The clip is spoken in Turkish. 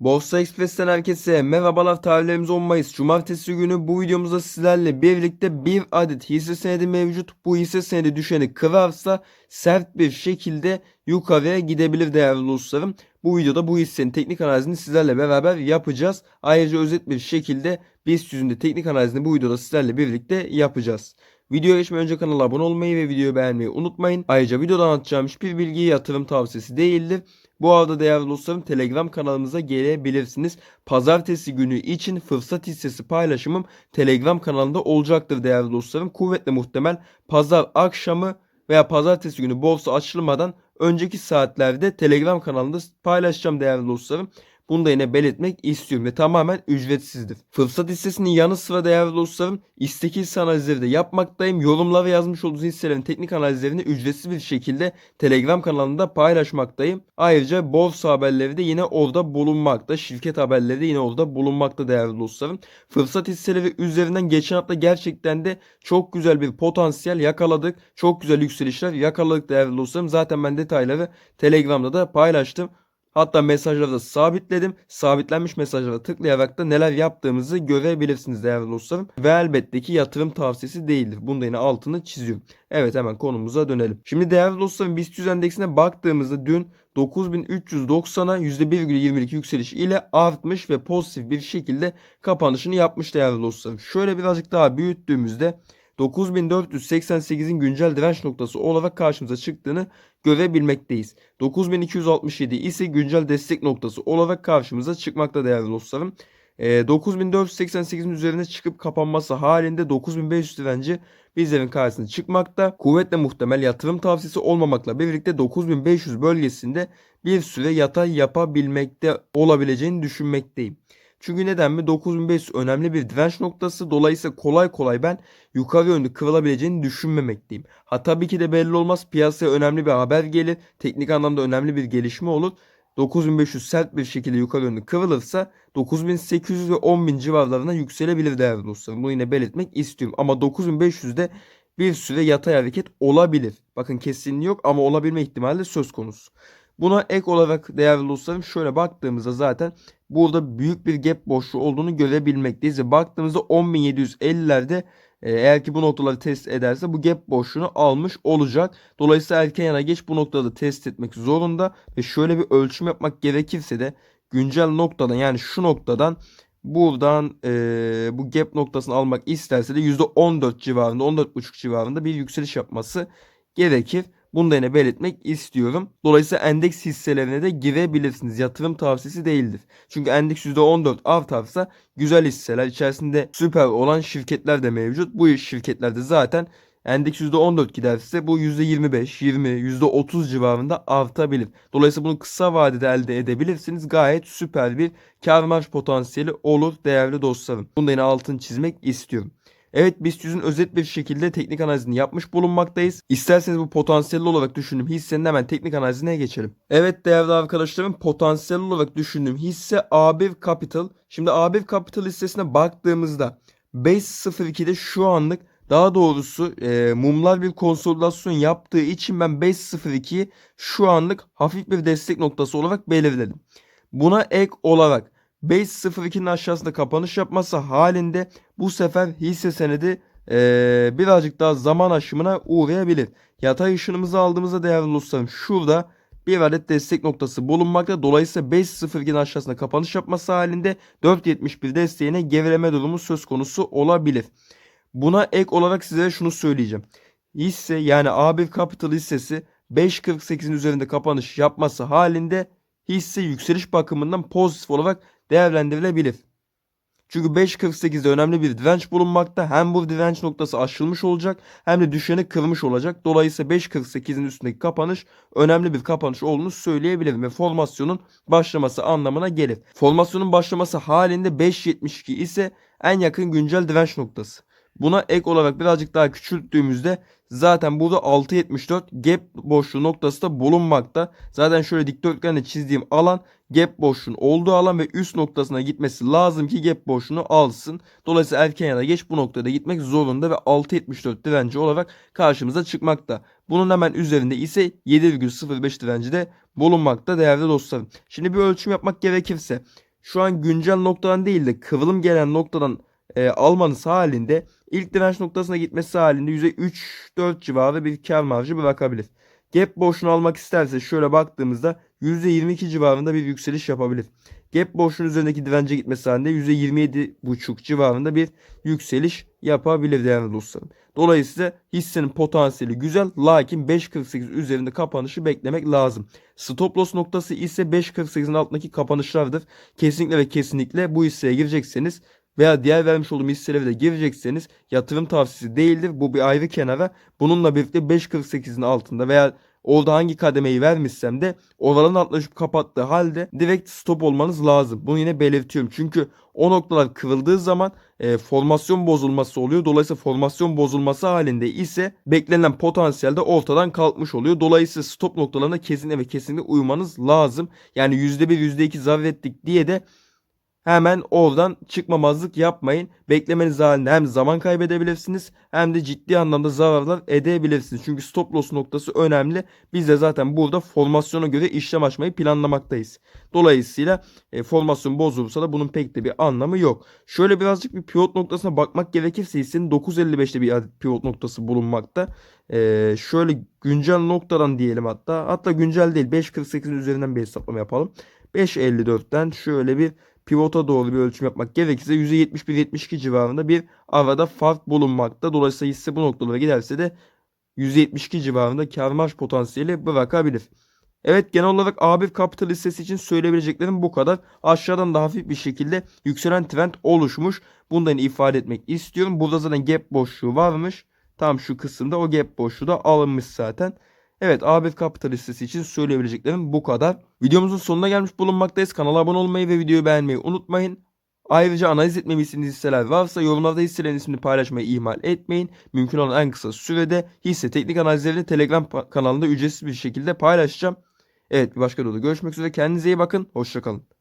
Borsa Express'ten herkese merhabalar tarihlerimiz 10 Mayıs Cumartesi günü bu videomuzda sizlerle birlikte bir adet hisse senedi mevcut. Bu hisse senedi düşeni kırarsa sert bir şekilde yukarıya gidebilir değerli dostlarım. Bu videoda bu hissenin teknik analizini sizlerle beraber yapacağız. Ayrıca özet bir şekilde BIST yüzünde teknik analizini bu videoda sizlerle birlikte yapacağız. Videoya geçmeden önce kanala abone olmayı ve videoyu beğenmeyi unutmayın. Ayrıca videoda anlatacağım hiçbir bilgi yatırım tavsiyesi değildir. Bu arada değerli dostlarım Telegram kanalımıza gelebilirsiniz. Pazartesi günü için fırsat hissesi paylaşımım Telegram kanalında olacaktır değerli dostlarım. Kuvvetle muhtemel pazar akşamı veya pazartesi günü borsa açılmadan önceki saatlerde Telegram kanalında paylaşacağım değerli dostlarım. Bunu da yine belirtmek istiyorum ve tamamen ücretsizdir. Fırsat hissesinin yanı sıra değerli dostlarım istek hisse analizleri de yapmaktayım. Yorumlara yazmış olduğunuz hisselerin teknik analizlerini ücretsiz bir şekilde Telegram kanalında paylaşmaktayım. Ayrıca borsa haberleri de yine orada bulunmakta. Şirket haberleri de yine orada bulunmakta değerli dostlarım. Fırsat hisseleri üzerinden geçen hafta gerçekten de çok güzel bir potansiyel yakaladık. Çok güzel yükselişler yakaladık değerli dostlarım. Zaten ben detayları Telegram'da da paylaştım. Hatta mesajları da sabitledim. Sabitlenmiş mesajlara tıklayarak da neler yaptığımızı görebilirsiniz değerli dostlarım. Ve elbette ki yatırım tavsiyesi değildir. Bunda yine altını çiziyorum. Evet hemen konumuza dönelim. Şimdi değerli dostlarım BIST 100 endeksine baktığımızda dün 9390'a %1,22 yükseliş ile artmış ve pozitif bir şekilde kapanışını yapmış değerli dostlarım. Şöyle birazcık daha büyüttüğümüzde 9488'in güncel direnç noktası olarak karşımıza çıktığını görebilmekteyiz. 9267 ise güncel destek noktası olarak karşımıza çıkmakta değerli dostlarım. E, 9488'in üzerine çıkıp kapanması halinde 9500 direnci bizlerin karşısına çıkmakta. Kuvvetle muhtemel yatırım tavsiyesi olmamakla birlikte 9500 bölgesinde bir süre yatay yapabilmekte olabileceğini düşünmekteyim. Çünkü neden mi? 9500 önemli bir direnç noktası. Dolayısıyla kolay kolay ben yukarı yönlü kırılabileceğini düşünmemekteyim. Ha tabii ki de belli olmaz. Piyasaya önemli bir haber gelir. Teknik anlamda önemli bir gelişme olur. 9500 sert bir şekilde yukarı yönlü kırılırsa 9800 ve 10000 civarlarına yükselebilir değerli dostlarım. Bunu yine belirtmek istiyorum. Ama 9500'de bir süre yatay hareket olabilir. Bakın kesinliği yok ama olabilme ihtimali söz konusu. Buna ek olarak değerli dostlarım şöyle baktığımızda zaten burada büyük bir gap boşluğu olduğunu görebilmekteyiz. Ve baktığımızda 10.750'lerde e, eğer ki bu noktaları test ederse bu gap boşluğunu almış olacak. Dolayısıyla erken yana geç bu noktada test etmek zorunda. Ve şöyle bir ölçüm yapmak gerekirse de güncel noktadan yani şu noktadan buradan e, bu gap noktasını almak isterse de %14 civarında 14.5 civarında bir yükseliş yapması gerekir. Bunu da yine belirtmek istiyorum. Dolayısıyla endeks hisselerine de girebilirsiniz. Yatırım tavsiyesi değildir. Çünkü endeks %14 artarsa güzel hisseler içerisinde süper olan şirketler de mevcut. Bu şirketlerde zaten endeks %14 giderse bu %25, 20, %30 civarında artabilir. Dolayısıyla bunu kısa vadede elde edebilirsiniz. Gayet süper bir kar marj potansiyeli olur değerli dostlarım. Bunu da yine altını çizmek istiyorum. Evet BIST 100'ün özet bir şekilde teknik analizini yapmış bulunmaktayız. İsterseniz bu potansiyelli olarak düşündüğüm hissenin hemen teknik analizine geçelim. Evet değerli arkadaşlarım potansiyel olarak düşündüğüm hisse A1 Capital. Şimdi A1 Capital hissesine baktığımızda 5.02'de şu anlık daha doğrusu e, mumlar bir konsolidasyon yaptığı için ben 5.02'yi şu anlık hafif bir destek noktası olarak belirledim. Buna ek olarak 5.02'nin aşağısında kapanış yapması halinde bu sefer hisse senedi ee, birazcık daha zaman aşımına uğrayabilir. Yatay ışınımızı aldığımızda değerli dostlarım şurada bir adet destek noktası bulunmakta. Dolayısıyla 5.02'nin aşağısında kapanış yapması halinde 4.71 desteğine gerileme durumu söz konusu olabilir. Buna ek olarak size şunu söyleyeceğim. Hisse yani A1 Capital hissesi 5.48'in üzerinde kapanış yapması halinde hisse yükseliş bakımından pozitif olarak değerlendirilebilir. Çünkü 5.48'de önemli bir direnç bulunmakta. Hem bu direnç noktası aşılmış olacak hem de düşeni kırmış olacak. Dolayısıyla 5.48'in üstündeki kapanış önemli bir kapanış olduğunu söyleyebilirim ve formasyonun başlaması anlamına gelir. Formasyonun başlaması halinde 5.72 ise en yakın güncel direnç noktası. Buna ek olarak birazcık daha küçülttüğümüzde zaten burada 6.74 gap boşluğu noktası da bulunmakta. Zaten şöyle dikdörtgenle çizdiğim alan gap boşluğun olduğu alan ve üst noktasına gitmesi lazım ki gap boşluğunu alsın. Dolayısıyla erken ya da geç bu noktada gitmek zorunda ve 6.74 direnci olarak karşımıza çıkmakta. Bunun hemen üzerinde ise 7,05 direnci de bulunmakta değerli dostlarım. Şimdi bir ölçüm yapmak gerekirse şu an güncel noktadan değil de kıvrılım gelen noktadan e, almanız halinde ilk direnç noktasına gitmesi halinde %3-4 civarı bir kar marjı bırakabilir. Gap boşluğunu almak isterse şöyle baktığımızda %22 civarında bir yükseliş yapabilir. Gap boşluğun üzerindeki dirence gitmesi halinde %27,5 civarında bir yükseliş yapabilir değerli dostlarım. Dolayısıyla hissenin potansiyeli güzel lakin 5.48 üzerinde kapanışı beklemek lazım. Stop loss noktası ise 5.48'in altındaki kapanışlardır. Kesinlikle ve kesinlikle bu hisseye girecekseniz veya diğer vermiş olduğum hisselere de girecekseniz yatırım tavsiyesi değildir. Bu bir ayrı kenara. Bununla birlikte 5.48'in altında veya orada hangi kademeyi vermişsem de oraların altlaşıp kapattığı halde direkt stop olmanız lazım. Bunu yine belirtiyorum. Çünkü o noktalar kırıldığı zaman e, formasyon bozulması oluyor. Dolayısıyla formasyon bozulması halinde ise beklenen potansiyel de ortadan kalkmış oluyor. Dolayısıyla stop noktalarına kesinlikle ve kesinlikle uymanız lazım. Yani %1 %2 zarar ettik diye de hemen oradan çıkmamazlık yapmayın. Beklemeniz halinde hem zaman kaybedebilirsiniz hem de ciddi anlamda zararlar edebilirsiniz. Çünkü stop loss noktası önemli. Biz de zaten burada formasyona göre işlem açmayı planlamaktayız. Dolayısıyla e, formasyon bozulursa da bunun pek de bir anlamı yok. Şöyle birazcık bir pivot noktasına bakmak gerekirse hissenin 9.55'te bir pivot noktası bulunmakta. E, şöyle güncel noktadan diyelim hatta. Hatta güncel değil 5.48'in üzerinden bir hesaplama yapalım. 5.54'ten şöyle bir pivota doğru bir ölçüm yapmak gerekirse %71-72 civarında bir arada fark bulunmakta. Dolayısıyla hisse bu noktalara giderse de %72 civarında kar marj potansiyeli bırakabilir. Evet genel olarak A1 Capital hissesi için söyleyebileceklerim bu kadar. Aşağıdan da hafif bir şekilde yükselen trend oluşmuş. Bundan ifade etmek istiyorum. Burada zaten gap boşluğu varmış. Tam şu kısımda o gap boşluğu da alınmış zaten. Evet A1 Capital listesi için söyleyebileceklerim bu kadar. Videomuzun sonuna gelmiş bulunmaktayız. Kanala abone olmayı ve videoyu beğenmeyi unutmayın. Ayrıca analiz etmemi istediğiniz hisseler varsa yorumlarda hisselerin ismini paylaşmayı ihmal etmeyin. Mümkün olan en kısa sürede hisse teknik analizlerini Telegram kanalında ücretsiz bir şekilde paylaşacağım. Evet bir başka videoda görüşmek üzere. Kendinize iyi bakın. Hoşçakalın.